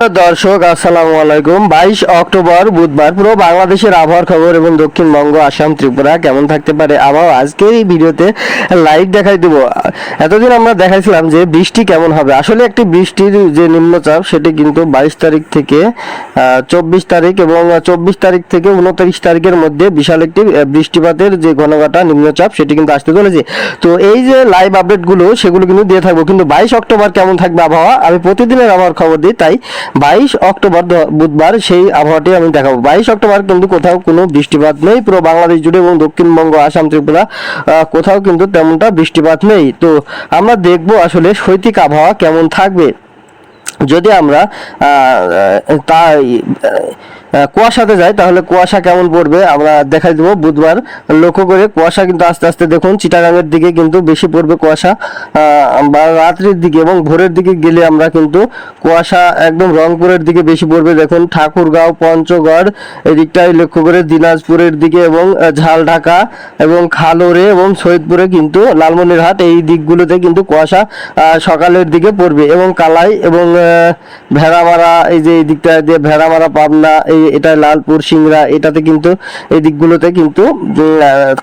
দর্শক, আসসালামু আলাইকুম। বাইশ অক্টোবর বুধবার পুরো বাংলাদেশের আবহাওয়ার খবর এবং দক্ষিণবঙ্গ, আসাম, ত্রিপুরা কেমন থাকতে পারে আবহাওয়া আজকের এই ভিডিওতে লাইভ দেখাই দেব। এতদিন আমরা দেখাইছিলাম যে বৃষ্টি কেমন হবে। আসলে একটি বৃষ্টির যে নিম্নচাপ, সেটি কিন্তু বাইশ তারিখ থেকে চব্বিশ তারিখ এবং চব্বিশ তারিখ থেকে উনত্রিশ তারিখের মধ্যে বিশাল একটি বৃষ্টিপাতের যে ঘনঘটা নিম্নচাপ, সেটি কিন্তু আসতে চলেছে। তো এই যে লাইভ আপডেটগুলো, সেগুলো কিন্তু দিয়ে থাকব। কিন্তু বাইশ অক্টোবর কেমন থাকবে আবহাওয়া? আমি প্রতিদিনের আবহাওয়ার খবর দিই, তাই বাইশ অক্টোবর বুধবার সেই আবহাওয়াটি আমি দেখাবো। বাইশ অক্টোবর কিন্তু কোথাও কোনো বৃষ্টিপাত নেই। পুরো বাংলাদেশ জুড়ে এবং দক্ষিণবঙ্গ, আসাম, ত্রিপুরা কোথাও কিন্তু তেমনটা বৃষ্টিপাত নেই। তো আমরা দেখব আসলে শৈতিক আবহাওয়া কেমন থাকবে। যদি আমরা তাই কুয়াশাতে যাই তাহলে কুয়াশা কেমন পড়বে? আমরা দেখাই দেবো বুধবার। লক্ষ্য করে কুয়াশা কিন্তু আস্তে আস্তে দেখুন চিটাগাংয়ের দিকে কিন্তু বেশি পড়বে কুয়াশা। বা রাত্রির দিকে এবং ভোরের দিকে গেলে আমরা কিন্তু কুয়াশা একদম রংপুরের দিকে বেশি পড়বে। দেখুন ঠাকুরগাঁও পঞ্চগড় এদিকটাই লক্ষ্য করে দিনাজপুরের দিকে এবং আহ, ঝালঢাকা এবং খালোরে এবং সৈয়দপুরে কিন্তু লালমনিরহাট এই দিকগুলোতে কিন্তু কুয়াশা সকালের দিকে পড়বে। এবং কালাই এবং ভেড়ামারা এই যে এই দিকটা দিয়ে ভেড়ামারা পাবনা এই এটা লালপুর, সিংড়া, এটাতে কিন্তু এই দিকগুলোতে কিন্তু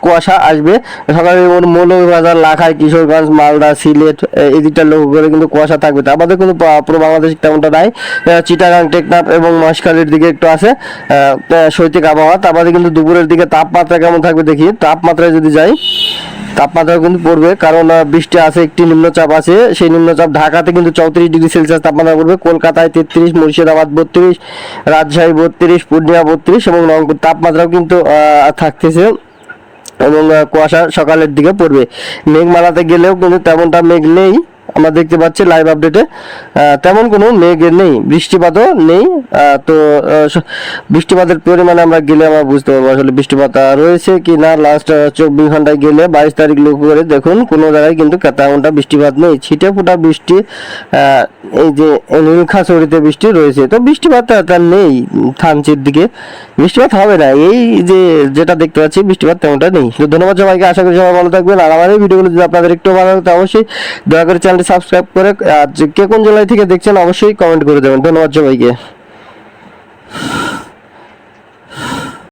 কুয়াশা আসবে। সকালে যেমন মৌলভীবাজার, লাখাই, কিশোরগঞ্জ, মালদা, সিলেট এই দিকটা লক্ষ্য করে কিন্তু কুয়াশা থাকবে। তো আমাদের কিন্তু পুরো বাংলাদেশ তেমনটা নাই। চিটাগাং, টেকনাফ এবং মহেশখালীর দিকে একটু আছে। শৈত্যিক আবহাওয়া। তারপরে কিন্তু দুপুরের দিকে তাপমাত্রা কেমন থাকবে দেখি। তাপমাত্রায় যদি যাই তাপমাত্রা কিন্তু পড়বে, কারণ বৃষ্টি আছে, একটি নিম্নচাপ আছে। সেই নিম্নচাপ ঢাকাতে কিন্তু চৌত্রিশ ডিগ্রি সেলসিয়াস তাপমাত্রা পড়বে, কলকাতায় তেত্রিশ, মুর্শিদাবাদ বত্রিশ, রাজশাহী বত্রিশ, পূর্ণিয়া বত্রিশ এবং রংপুর। তাপমাত্রাও কিন্তু থাকতেছে এবং কুয়াশা সকালের দিকে পড়বে। মেঘমালাতে গেলেও কিন্তু তেমনটা মেঘ নেই। আমরা দেখতে পাচ্ছি লাইভ আপডেটে তেমন কোনো মেঘ নেই, বৃষ্টিপাতও নেই। তো বৃষ্টিপাতের পরিমাণে আমরা গেলে আমরা বুঝতে পারব আসলে বৃষ্টিপাত রয়েছে কি না। লাস্ট চব্বিশ ঘন্টায় গেলে বাইশ তারিখ লক্ষ্য করে দেখুন, কোনো জায়গায় কিন্তু তেমনটা বৃষ্টিপাত নেই। ছিটে ফোটা বৃষ্টি এই যে নীলখাছড়িতে বৃষ্টি রয়েছে। তো বৃষ্টিপাত তার নেই থানচির দিকে। বৃষ্টিপাত হবে না। এই যে, যেটা দেখতে পাচ্ছি, বৃষ্টিপাত তেমনটা নেই। তো ধন্যবাদ সবাইকে, আশা করি সবাই ভালো থাকবেন। আর আমার এই ভিডিওগুলো যদি আপনাদের একটু ভালো লাগে অবশ্যই দয়া করে চ্যানেলটি সাবস্ক্রাইব করে আর কে কোন জেলায় থেকে দেখছেন অবশ্যই কমেন্ট করে দেবেন। ধন্যবাদ সবাইকে।